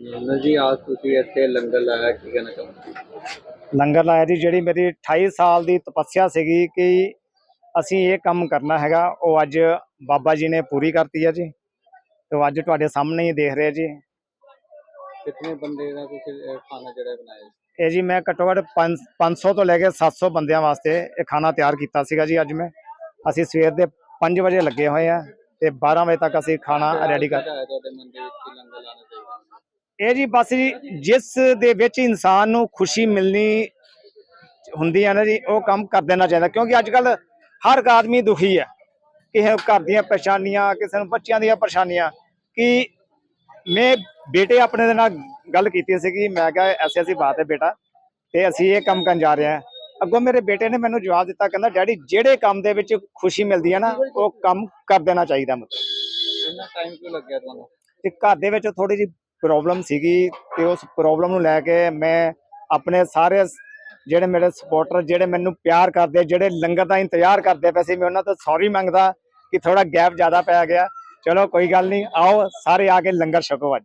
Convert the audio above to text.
ਨਾ ਜੀ ਆਜ ਤੁਸੀਂ ਇੱਥੇ ਲੰਗਰ ਲਾਇਆ ਕੀ ਕਹਿਣਾ ਚਾਹੁੰਦੇ ਲੰਗਰ ਲਾਇਆ ਜੀ ਜਿਹੜੀ ਮੇਰੀ 28 ਸਾਲ ਦੀ ਤਪੱਸਿਆ ਸੀਗੀ ਕਿ ਅਸੀਂ ਇਹ ਕੰਮ ਕਰਨਾ ਹੈਗਾ ਉਹ ਅੱਜ ਬਾਬਾ ਜੀ ਨੇ ਪੂਰੀ ਕਰਤੀ ਹੈ ਜੀ। ਤੇ ਅੱਜ ਤੁਹਾਡੇ ਸਾਹਮਣੇ ਹੀ ਦੇਖ ਰਹੇ ਜੀ। ਕਿੰਨੇ ਬੰਦੇ ਦਾ ਤੁਸੀਂ ਖਾਣਾ ਜਿਹੜਾ ਬਣਾਇਆ? ਇਹ ਜੀ ਮੈਂ ਘੱਟੋ ਘੱਟ 500 ਤੋਂ ਲੈ ਕੇ 700 ਬੰਦਿਆਂ ਵਾਸਤੇ ਇਹ ਖਾਣਾ ਤਿਆਰ ਕੀਤਾ ਸੀਗਾ ਜੀ ਅੱਜ ਮੈਂ। ਅਸੀਂ ਸਵੇਰ ਦੇ 5 ਵਜੇ ਲੱਗੇ ਹੋਏ ਆ ਤੇ 12 ਵਜੇ ਤੱਕ ਅਸੀਂ ਖਾਣਾ ਰੈਡੀ ਕਰ ਇਹ ਜੀ ਬਸ ਜੀ ਜਿਸ ਦੇ ਵਿੱਚ ਇਨਸਾਨ ਨੂੰ ਖੁਸ਼ੀ ਮਿਲਣੀ ਹੁੰਦੀ ਹੈ ਨਾ ਜੀ ਉਹ ਕੰਮ ਕਰ ਦੇਣਾ ਚਾਹੀਦਾ ਕਿਉਂਕਿ ਅੱਜ ਕੱਲ ਹਰ ਇੱਕ ਆਦਮੀ ਦੁਖੀ ਹੈ ਕਿਸੇ ਘਰ ਦੀਆਂ ਪਰੇਸ਼ਾਨੀਆਂ ਕਿਸੇ ਨੂੰ ਬੱਚਿਆਂ ਦੀਆਂ ਪਰੇਸ਼ਾਨੀਆਂ ਕਿ ਮੈਂ ਬੇਟੇ ਆਪਣੇ ਦੇ ਨਾਲ ਗੱਲ ਕੀਤੀ ਸੀ ਕਿ ਮੈਂ ਕਿਹਾ ਐਸੀ ਐਸੀ ਬਾਤ ਹੈ ਬੇਟਾ ਤੇ ਅਸੀਂ ਇਹ ਕੰਮ ਕਰਨ ਜਾ ਰਹੇ ਹਾਂ। ਅੱਗੋਂ ਮੇਰੇ ਬੇਟੇ ਨੇ ਮੈਨੂੰ ਜਵਾਬ ਦਿੱਤਾ ਕਹਿੰਦਾ ਡੈਡੀ ਜਿਹੜੇ ਕੰਮ ਦੇ ਵਿੱਚ ਖੁਸ਼ੀ ਮਿਲਦੀ ਹੈ ਨਾ ਉਹ ਕੰਮ ਕਰ ਦੇਣਾ ਚਾਹੀਦਾ ਮਤਲਬ। ਇੰਨਾ ਟਾਈਮ ਕਿਉਂ ਲੱਗਿਆ ਤੁਹਾਨੂੰ? ਤੇ ਘਰ ਦੇ ਵਿੱਚ ਥੋੜੀ ਜਿਹੀ ਪ੍ਰੋਬਲਮ ਸੀਗੀ ਤੇ ਉਸ ਪ੍ਰੋਬਲਮ ਨੂੰ ਲੈ ਕੇ ਮੈਂ ਆਪਣੇ ਸਾਰੇ ਜਿਹੜੇ ਮੇਰੇ ਸਪੋਰਟਰ ਜਿਹੜੇ ਮੈਨੂੰ ਪਿਆਰ ਕਰਦੇ, ਜਿਹੜੇ ਲੰਗਰ ਦਾ ਇੰਤਜ਼ਾਰ ਕਰਦੇ ਪਏ ਸੀ, ਮੈਂ ਉਹਨਾਂ ਤੋਂ ਸੌਰੀ ਮੰਗਦਾ ਕਿ ਥੋੜਾ ਗੈਪ ਜ਼ਿਆਦਾ ਪੈ ਗਿਆ। ਚਲੋ ਕੋਈ ਗੱਲ ਨਹੀਂ, ਆਓ ਸਾਰੇ ਆ ਕੇ ਲੰਗਰ ਛਕੋ ਅੱਜ।